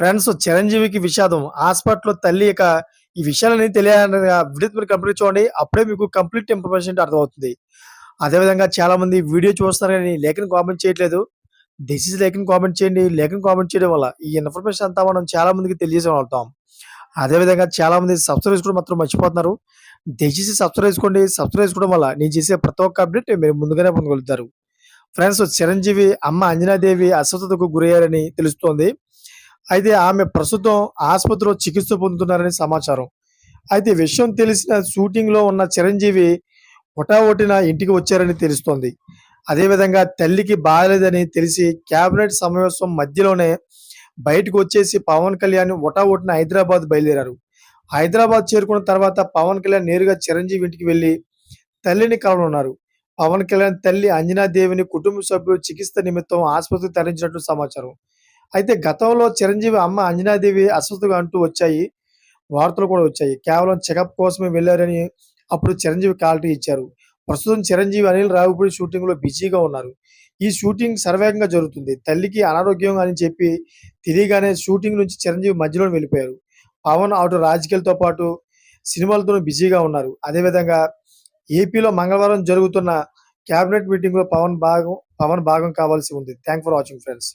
Friends చిరంజీవికి విషాదం. హాస్పిటల్లో తల్లి ఇక ఈ విషయాలని తెలియాలని వీడియో మీరు కంప్లీట్ చూడండి. అప్పుడే మీకు కంప్లీట్ ఇన్ఫర్మేషన్ అర్థమవుతుంది. అదేవిధంగా చాలా మంది వీడియో చూస్తున్నారు కానీ లేఖను కామెంట్ చేయట్లేదు. డిసీజ్ లేఖను కామెంట్ చేయండి. లేఖను కామెంట్ చేయడం వల్ల ఈ ఇన్ఫర్మేషన్ అంతా మనం చాలా మందికి తెలియజేసి వెళ్తాం అదేవిధంగా చాలా మంది సబ్స్క్రైబ్ చేసుకోవడం మాత్రం మర్చిపోతున్నారు. దయచేసి సబ్స్క్రైబ్ చేసుకోండి. సబ్స్క్రైబ్ చేసుకోవడం వల్ల నేను చేసే ప్రతి ఒక్క అప్డేట్ మీరు ముందుగానే పొందగలుగుతారు. ఫ్రెండ్స్ చిరంజీవి అమ్మ అంజనాదేవి అస్వస్థతకు గురయ్యారని తెలుస్తోంది. అయితే ఆమె ప్రస్తుతం ఆసుపత్రిలో చికిత్స పొందుతున్నారని సమాచారం. అయితే విషయం తెలిసిన షూటింగ్లో ఉన్న చిరంజీవి ఒటాఒటిన ఇంటికి వచ్చారని తెలుస్తోంది. అదేవిధంగా తల్లికి బాగలేదని తెలిసి క్యాబినెట్ సమావేశం మధ్యలోనే బయటకు వచ్చేసి పవన్ కళ్యాణ్ ఒటాఒటిన హైదరాబాద్ బయలుదేరారు. హైదరాబాద్ చేరుకున్న తర్వాత పవన్ కళ్యాణ్ నేరుగా చిరంజీవి ఇంటికి వెళ్ళి తల్లిని కలవనున్నారు పవన్ కళ్యాణ్ తల్లి అంజనాదేవిని కుటుంబ సభ్యులు చికిత్స నిమిత్తం ఆసుపత్రికి తరలించినట్టు సమాచారం. అయితే గతంలో చిరంజీవి అమ్మ అంజనాదేవి అస్వస్థగా అంటూ వచ్చాయి. వార్తలు కూడా వచ్చాయి. కేవలం చెకప్ కోసమే వెళ్ళారని అప్పుడు చిరంజీవి క్లారిటీ ఇచ్చారు. ప్రస్తుతం చిరంజీవి అనిల్ రావుపూడి షూటింగ్లో బిజీగా ఉన్నారు. ఈ షూటింగ్ సర్వేగంగా జరుగుతుంది. తల్లికి అనారోగ్యం అని చెప్పి తెలియగానే షూటింగ్ నుంచి చిరంజీవి మధ్యలో వెళ్ళిపోయారు. పవన్ అటు రాజకీయాలతో పాటు సినిమాలతో బిజీగా ఉన్నారు. అదేవిధంగా ఏపీలో మంగళవారం జరుగుతున్న కేబినెట్ మీటింగ్లో పవన్ భాగం పవన్ భాగం కావాల్సి ఉంది. Thank for watching friends